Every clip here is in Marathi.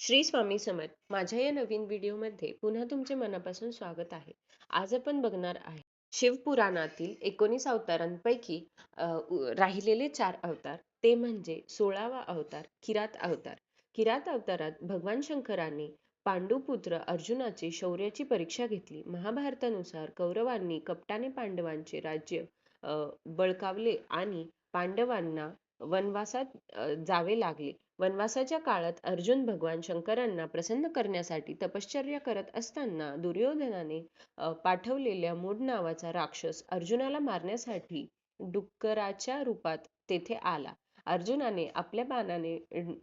श्री स्वामी समर्थ माझ्या या नवीन व्हिडिओमध्ये पुन्हा तुमचे मनापासून स्वागत आहे. आज आपण बघणार आहे शिवपुराणातील एकोणीस अवतारांपैकी राहिलेले चार अवतार. ते म्हणजे सोळावा अवतार किरात अवतार. किरात अवतारात भगवान शंकराने पांडुपुत्र अर्जुनाची शौर्याची परीक्षा घेतली. महाभारतानुसार कौरवांनी कपटाने पांडवांचे राज्य बळकावले आणि पांडवांना वनवासात जावे लागले. वनवासाच्या काळात अर्जुन भगवान शंकरांना प्रसन्न करण्यासाठी तपश्चर्या करत असताना दुर्योधनाने पाठवलेल्या मूड नावाचा राक्षस अर्जुनाला मारण्यासाठी डुक्कराच्या रूपात तेथे आला. अर्जुनाने आपल्या बाणाने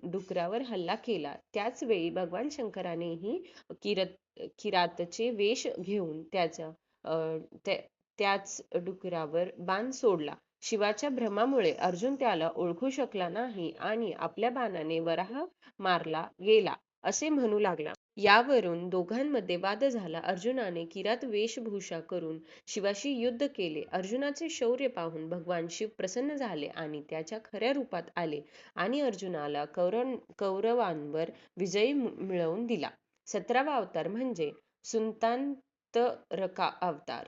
डुकरावर हल्ला केला. त्याच वेळी भगवान शंकरानेही किरत किरातचे वेश घेऊन त्याचा त्याच डुकरावर बाण सोडला. शिवाच्या भ्रमामुळे अर्जुन त्याला ओळखू शकला नाही आणि आपल्या बाणाने वराह मारला गेला असे म्हणू लागला. यावरून दोघांमध्ये वाद झाला. अर्जुनाने किरात वेशभूषा करून शिवाशी युद्ध केले. अर्जुनाचे शौर्य पाहून भगवान शिव प्रसन्न झाले आणि त्याच्या खऱ्या रूपात आले आणि अर्जुनाला कौरव कौरवांवर विजयी मिळवून दिला. सतरावा अवतार म्हणजे सुंतांतरका अवतार.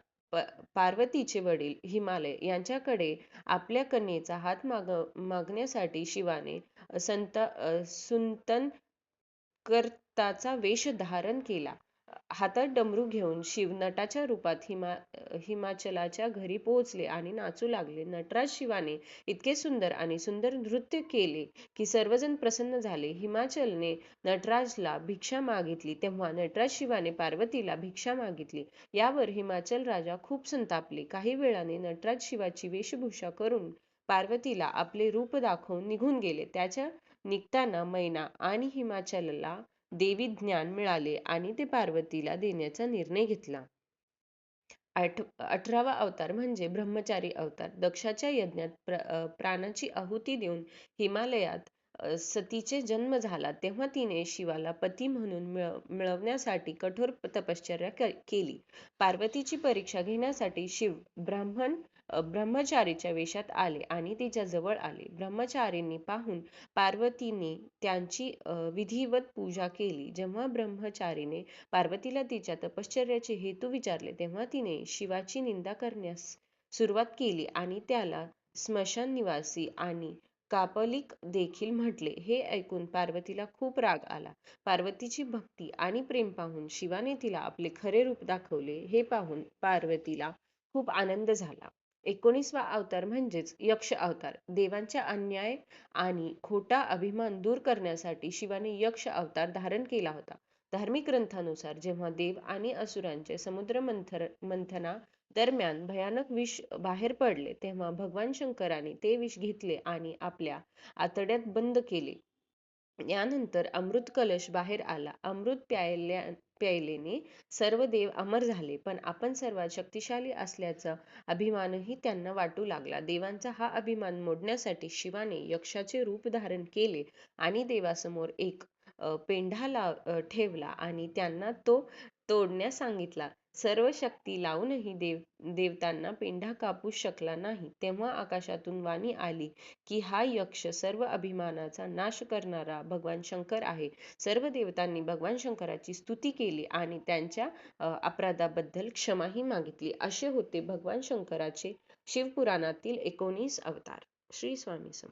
पार्वतीचे वडील हिमालय यांच्याकडे आपल्या कन्येचा हात माग मागण्यासाठी शिवाने संत सुंतन कर्ताचा वेष धारण केला. हातात डमरू घेऊन शिव नटाच्या रूपात हिमा हिमाचलाच्या घरी पोहोचले आणि नाचू लागले. नटराज शिवाने इतके सुंदर आणि सुंदर नृत्य केले की सर्वजण प्रसन्न झाले. हिमाचलने नटराजला भिक्षा मागितली तेव्हा नटराज शिवाने पार्वतीला भिक्षा मागितली. यावर हिमाचल राजा खूप संतापले. काही वेळाने नटराज शिवाची वेशभूषा करून पार्वतीला आपले रूप दाखवून निघून गेले. त्याच्या निघताना मैना आणि हिमाचलला देवी ज्ञान मिळाले आणि ते पार्वतीला देण्याचा निर्णय घेतला. आठ अठरावा अवतार म्हणजे ब्रह्मचारी अवतार. दक्षाच्या यज्ञात प्र प्राणाची आहुती देऊन हिमालयात सतीचे जन्म झाला तेव्हा तिने शिवाला पती म्हणून मिळवण्यासाठी कठोर तपश्चर्या केली. पार्वतीची परीक्षा घेण्यासाठी शिव ब्राह्मण ब्रह्मचारीच्या वेशात आले आणि तिच्या जवळ आले. ब्रह्मचारींनी पाहून पार्वतीने त्यांची विधिवत पूजा केली. जेव्हा ब्रह्मचारीने पार्वतीला तिच्या तपश्चर्याचे हेतू विचारले तेव्हा तिने शिवाची निंदा करण्यास सुरुवात केली आणि त्याला स्मशान निवासी आणि कापलिक देखील म्हटले. हे ऐकून पार्वतीला खूप राग आला. पार्वतीची भक्ती आणि प्रेम पाहून शिवाने तिला आपले खरे रूप दाखवले हे पाहून पार्वतीला खूप आनंद झाला. एकोणीसवा अवतार म्हणजेच यक्ष अवतार. देवांच्या अन्याय आणि खोटा अभिमान दूर करण्यासाठी शिवाने यक्ष अवतार धारण केला होता. धार्मिक ग्रंथानुसार जेव्हा देव आणि असुरांचे समुद्र मंथर मंथना दरम्यान भयानक विष बाहेर पडले तेव्हा भगवान शंकराने ते विष घेतले आणि आपल्या आतड्यात बंद केले. यानंतर अमृत कलश बाहेर आला. अमृत प्यायल्या प्यायलेने सर्व देव अमर झाले पण आपण सर्वात शक्तिशाली असल्याचा अभिमानही त्यांना वाटू लागला. देवांचा हा अभिमान मोडण्यासाठी शिवाने यक्षाचे रूप धारण केले आणि देवासमोर एक पेंढा लाव ठेवला आणि त्यांना तो तोडण्यास सांगितला. सर्व शक्ती लावूनही देव देवतांना पेंढा कापू शकला नाही. तेव्हा आकाशातून वाणी आली की हा यक्ष सर्व अभिमानाचा नाश करणारा भगवान शंकर आहे. सर्व देवतांनी भगवान शंकराची स्तुती केली आणि त्यांच्या अपराधाबद्दल क्षमाही मागितली. असे होते भगवान शंकराचे शिवपुराणातील एकोणीस अवतार. श्री स्वामी सम